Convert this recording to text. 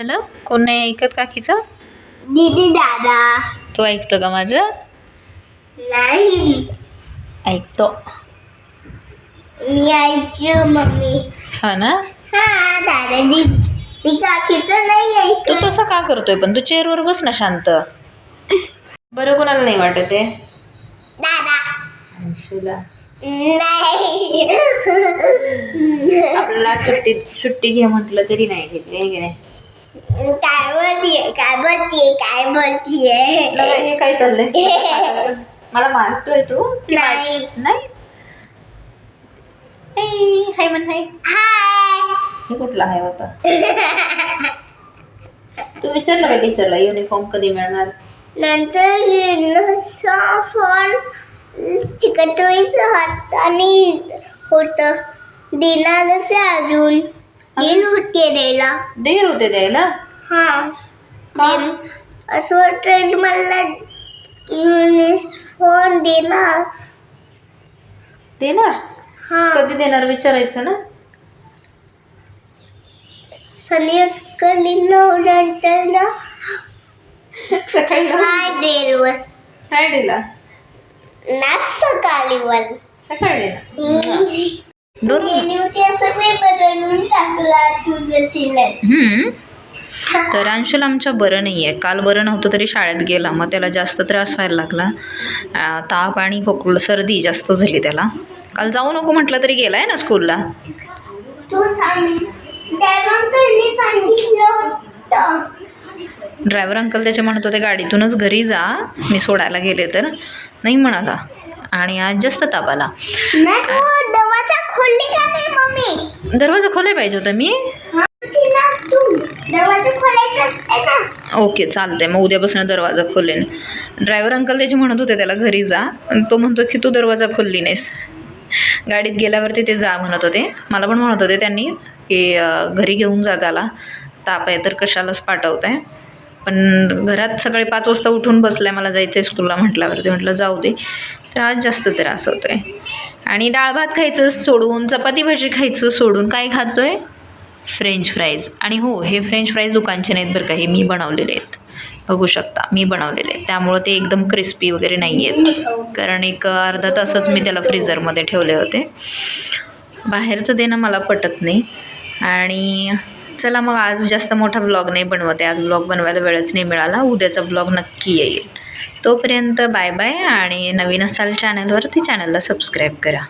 झालं कोण नाही ऐकत काकीचं? दीदी दादा. तू ऐकतो का माझं? नाही. ऐकतो. मी ऐकते मम्मी. हा ना? हा दादा दीदी काकीचं नाही तू ऐकत तसं का करतोय पण? तू चेअरवर बस ना शांत. बरं कोणाला नाही वाटत आहे दादा. अंशूला. नाही. आपल्याला सुट्टी सुट्टी घे म्हटलं तरी नाही घेतली आहे की नाही? काय बोलतीये? काय बोलतीये? काय बोलतीये? तुला हे काय चाललंय? मला मारतोय तू? नाही. नाही? हाय हाय म्हण हाय. हाय. हे कुठला हाय होता? तू विचारलं का टीचरला युनिफॉर्म कधी मिळणार? नंतर फोन चिकटवायचं हात आणि होतं. देणारच आहे अजून. दिल होते द्यायला. देर होते द्यायला? हा. का? असं वाटतं मला फोन देणार. देणार? हा. कधी देणार विचारायचं ना? संध्याकाळी नऊ नंतर ना. सकाळी दिला ना सकाळी वर सकाळी देणार डोर गेली होती असं मी बदलून हम्म. तर अंशुल आमच्या बरं नाही आहे काल बरं नव्हतं तरी शाळेत गेला. मग त्याला जास्त त्रास व्हायला लागला. ताप आणि खोकळ सर्दी जास्त झाली त्याला. काल जाऊ नको म्हटलं तरी गेलाय ना स्कूलला. ड्रायव्हर अंकल त्याचे म्हणत होते गाडीतूनच घरी जा. मी सोडायला गेले तर. नाही म्हणाला. आणि आज जास्त ताप आला नाही तू दवाचा खोलली का नाही मम्मी दरवाजा खोलाय पाहिजे होता मी? ओके चालतंय. मग उद्यापासून दरवाजा खोलेन. ड्रायव्हर अंकल त्याचे म्हणत होते त्याला घरी जा. आणि तो म्हणतो की तू दरवाजा खोलली नाहीस. गाडीत गेल्यावरती ते जा म्हणत होते. मला पण म्हणत होते त्यांनी की घरी घेऊन जा त्याला. ताप आहे तर कशालाच पाठवत आहे पण घरात सकाळी पाच वाजता उठून बसलाय मला जायचं आहे स्कूलला म्हटल्यावरती. म्हटलं जाऊ दे. तर आज जास्त त्रास होतो आहे आणि डाळ भात खायचं सोडून चपाती भाजी खायचं सोडून काय खातो आहे फ्रेंच फ्राईज आणि हो हे फ्रेंच फ्राईज दुकानचे नाहीत बरं का हे मी बनवलेले आहेत. बघू शकता मी बनवलेले आहेत. त्यामुळं ते एकदम क्रिस्पी वगैरे नाही आहेत. कारण एक अर्धा तासच मी त्याला फ्रीझरमध्ये ठेवले होते. बाहेरचं देणं मला पटत नाही. आणि चला मग आज जास्त मोठा ब्लॉग नाही बनवते. आज ब्लॉग बनवायला वेळच नाही मिळाला. उद्याचा ब्लॉग नक्की येईल. तोपर्यंत बाय बाय आणि नवीन असाल चॅनलवर ती चॅनलला सबस्क्राईब करा.